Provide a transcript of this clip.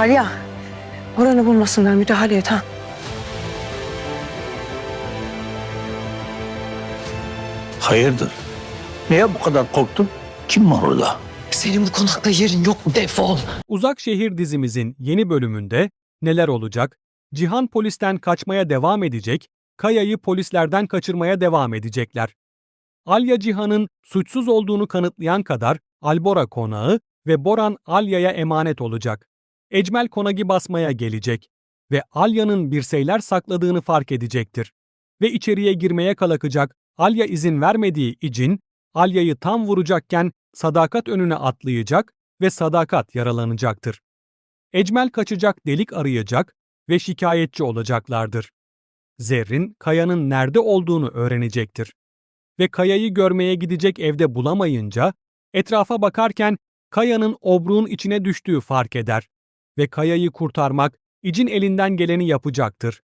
Alya, oranı bulmasınlar müdahale et ha. Hayırdır? Niye bu kadar korktun? Kim var orada? Senin bu konakta yerin yok defol. Uzak Şehir dizimizin yeni bölümünde neler olacak? Cihan polisten kaçmaya devam edecek, Kaya'yı polislerden kaçırmaya devam edecekler. Alya Cihan'ın suçsuz olduğunu kanıtlayan kadar Albora konağı ve Boran Alya'ya emanet olacak. Ecmel konagi basmaya gelecek ve Alya'nın bir şeyler sakladığını fark edecektir. Ve içeriye girmeye kalkacak Alya izin vermediği için Alya'yı tam vuracakken sadakat önüne atlayacak ve sadakat yaralanacaktır. Ecmel kaçacak delik arayacak ve şikayetçi olacaklardır. Zerrin, Kaya'nın nerede olduğunu öğrenecektir. Ve Kaya'yı görmeye gidecek evde bulamayınca, etrafa bakarken Kaya'nın obruğun içine düştüğü fark eder ve Kaya'yı kurtarmak için elinden geleni yapacaktır.